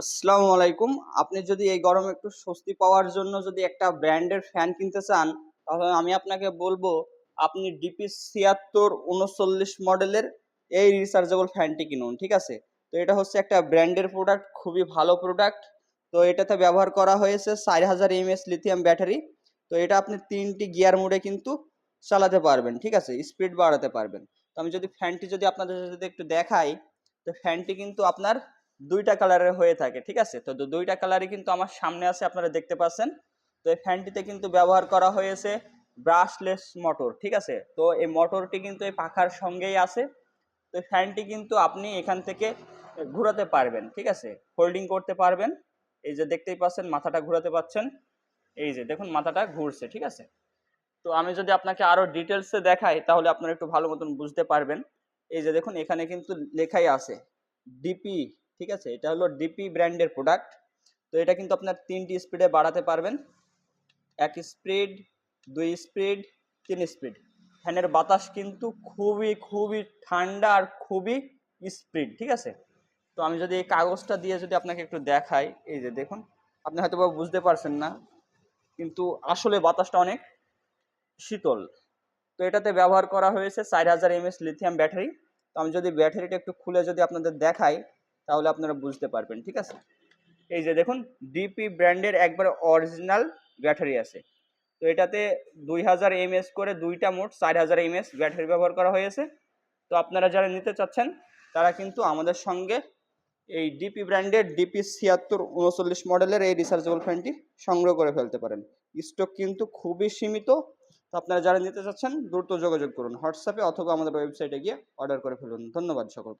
আসসালামু আলাইকুম। আপনি যদি এই গরমে একটু স্বস্তি পাওয়ার জন্য যদি একটা ব্র্যান্ডের ফ্যান কিনতে চান, তাহলে আমি আপনাকে বলব, আপনি ডিপি ছিয়াত্তর উনচল্লিশ মডেলের এই রিচার্জেবল ফ্যানটি কিনুন, ঠিক আছে? তো এটা হচ্ছে একটা ব্র্যান্ডের প্রোডাক্ট খুবই ভালো প্রোডাক্ট তো এটাতে ব্যবহার করা হয়েছে চার হাজার এমএস লিথিয়াম ব্যাটারি তো এটা আপনি তিনটি গিয়ার মোডে কিন্তু চালাতে পারবেন, ঠিক আছে? স্পিড বাড়াতে পারবেন। তো আমি যদি ফ্যানটি যদি আপনাদের যদি একটু দেখাই, তো ফ্যানটি কিন্তু আপনার দুইটা কালারের হয়ে থাকে, ঠিক আছে? তো দুইটা কালারই কিন্তু আমার সামনে আছে, আপনারা দেখতে পাচ্ছেন। তো এই ফ্যানটিতে কিন্তু ব্যবহার করা হয়েছে ব্রাশলেস মোটর ঠিক আছে? তো এই মোটরটি কিন্তু এই পাখার সঙ্গেই আছে। তো এই ফ্যানটি কিন্তু আপনি এখান থেকে ঘোরাতে পারবেন, ঠিক আছে? হোল্ডিং করতে পারবেন। এই যে দেখতেই পাচ্ছেন, মাথাটা ঘোরাতে পাচ্ছেন। এই যে দেখুন, মাথাটা ঘুরছে, ঠিক আছে? তো আমি যদি আপনাকে আরও ডিটেলসে দেখাই, তাহলে আপনারা একটু ভালো মতন বুঝতে পারবেন। এই যে দেখুন, এখানে কিন্তু লেখাই আছে ডিপি ঠিক আছে? এটা হলো ডিপি ব্র্যান্ডের প্রোডাক্ট তো এটা কিন্তু আপনার তিনটি স্পিডে বাড়াতে পারবেন। এক স্পিড দুই স্পিড তিন স্পিড ফ্যানের বাতাস কিন্তু খুবই খুবই ঠান্ডা আর খুবই স্পিড ঠিক আছে? তো আমি যদি এই কাগজটা দিয়ে যদি আপনাকে একটু দেখাই, এই যে দেখুন, আপনি হয়তো বুঝতে পারছেন না, কিন্তু আসলে বাতাসটা অনেক শীতল। তো এটাতে ব্যবহার করা হয়েছে চার হাজার এমএস লিথিয়াম ব্যাটারি তো আমি যদি ব্যাটারিটা একটু খুলে যদি আপনাদের দেখাই তাহলে আপনারা বুঝতে পারবেন, ঠিক আছে? এই যে দেখুন ডিপি ব্র্যান্ডের একবারে অরিজিনাল ব্যাটারি আছে। তো এটাতে দুই হাজার এমএস করে দুইটা মোট চার হাজার এমএস ব্যাটারি ব্যবহার করা হয়েছে। তো আপনারা যারা নিতে চাচ্ছেন, তারা কিন্তু আমাদের সঙ্গে এই ডিপি ব্র্যান্ডের ডিপি ছিয়াত্তর উনচল্লিশ মডেলের এই রিচার্জেবল ফ্যানটি সংগ্রহ করে ফেলতে পারেন। স্টক কিন্তু খুবই সীমিত। তো আপনারা যারা নিতে চাচ্ছেন, দ্রুত যোগাযোগ করুন, হোয়াটসঅ্যাপে অথবা আমাদের ওয়েবসাইটে গিয়ে অর্ডার করে ফেলুন। ধন্যবাদ সকলকে।